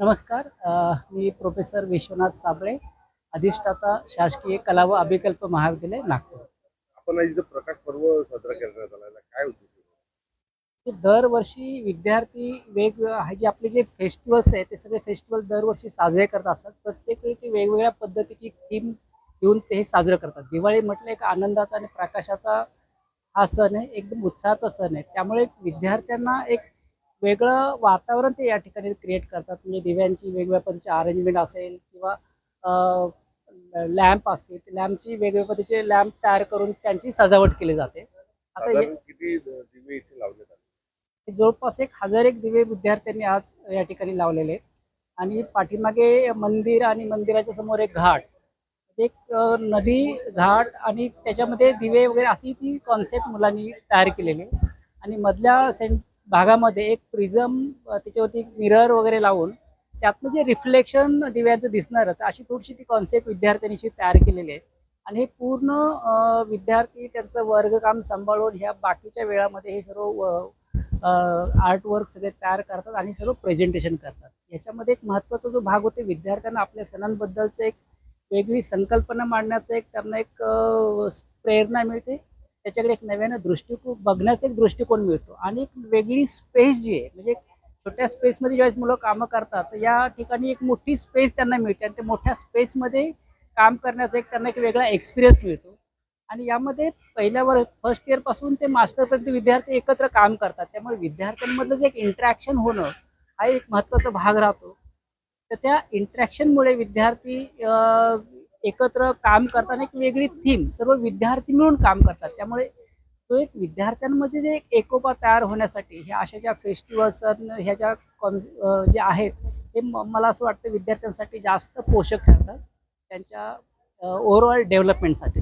नमस्कार मी प्रोफेसर विश्वनाथ साबळे अधिष्ठाता शासकीय कला व अभिकल्प महाविद्यालय नागपूर. आपण आज प्रकाश पर्व साजरा करण्यात आला. काय उद्देश दरवर्षी विद्यार्थी वेगवेगळ्या हे जे आपले जे फेस्टिवल्स आहेत ते सगळे फेस्टिवल दरवर्षी साजरे करत असतात. प्रत्येक वेळी ते वेगवेगळ्या पद्धतीची थीम घेऊन ते हे साजरं करतात. दिवाळी म्हटलं एक आनंदाचा आणि प्रकाशाचा हा सण आहे एकदम उत्साहाचा सण आहे. त्यामुळे विद्यार्थ्यांना एक वेगळं वातावरण ते या ठिकाणी क्रिएट करतात. म्हणजे दिव्यांची वेगवेगळ्या पद्धतीची अरेंजमेंट असेल किंवा लॅम्प असतील लॅम्पची वेगवेगळ्या पद्धतीचे लॅम्प तयार करून त्यांची सजावट केली जाते. आता किती दिवे इथे लावण्यात आले जवळपास एक हजार एक दिवे विद्यार्थ्यांनी आज या ठिकाणी लावलेले. आहेत आणि पाठीमागे मंदिर आणि मंदिराच्या समोर एक घाट. एक नदी घाट आणि त्याच्यामध्ये दिवे वगैरे अशी ती कॉन्सेप्ट मुलांनी तयार केलेली. आहे आणि मधल्या सेंट भागामध्ये एक प्रिझम त्याच्यावरती मिरर वगैरे लावून त्यातलं जे रिफ्लेक्शन दिव्याचं दिसणार तर अशी थोडीशी ती कॉन्सेप्ट विद्यार्थ्यांनीशी तयार केलेली आहे. आणि हे पूर्ण विद्यार्थी त्यांचं वर्गकाम सांभाळून ह्या बाकीच्या वेळामध्ये हे सर्व आर्टवर्क सगळे तयार करतात आणि सर्व प्रेझेंटेशन करतात. याच्यामध्ये एक महत्त्वाचा जो भाग होते विद्यार्थ्यांना आपल्या सणांबद्दलचं एक वेगळी संकल्पना मांडण्याचं एक त्यांना एक प्रेरणा मिळते. त्याच्याकडे एक नव्यानं दृष्टिकोन बघण्याचा एक दृष्टिकोन मिळतो. आणि एक वेगळी स्पेस जी आहे म्हणजे एक छोट्या स्पेसमध्ये ज्यावेळेस मुलं कामं करतात तर या ठिकाणी एक मोठी स्पेस त्यांना मिळते. आणि ते मोठ्या स्पेसमध्ये काम करण्याचा एक त्यांना एक वेगळा एक्सपिरियन्स मिळतो. आणि यामध्ये पहिल्या वर फर्स्ट इयरपासून ते मास्टरपर्यंत विद्यार्थी एकत्र काम करतात. त्यामुळे विद्यार्थ्यांमधलं जे एक इंट्रॅक्शन होणं हा एक महत्त्वाचा भाग राहतो. तर त्या इंट्रॅक्शनमुळे विद्यार्थी एकत्र काम करताना एक वेगळी थीम सर्व विद्यार्थी मिळून काम करतात. त्यामुळे तो एक विद्यार्थ्यांमध्ये जे एक एकोपा तयार होण्यासाठी ह्या अशा ज्या फेस्टिवल्स ह्या ज्या कॉन जे आहेत हे म- मला असं वाटतं विद्यार्थ्यांसाठी जास्त पोषक ठरतात. त्यांच्या ओव्हरऑल डेव्हलपमेंटसाठी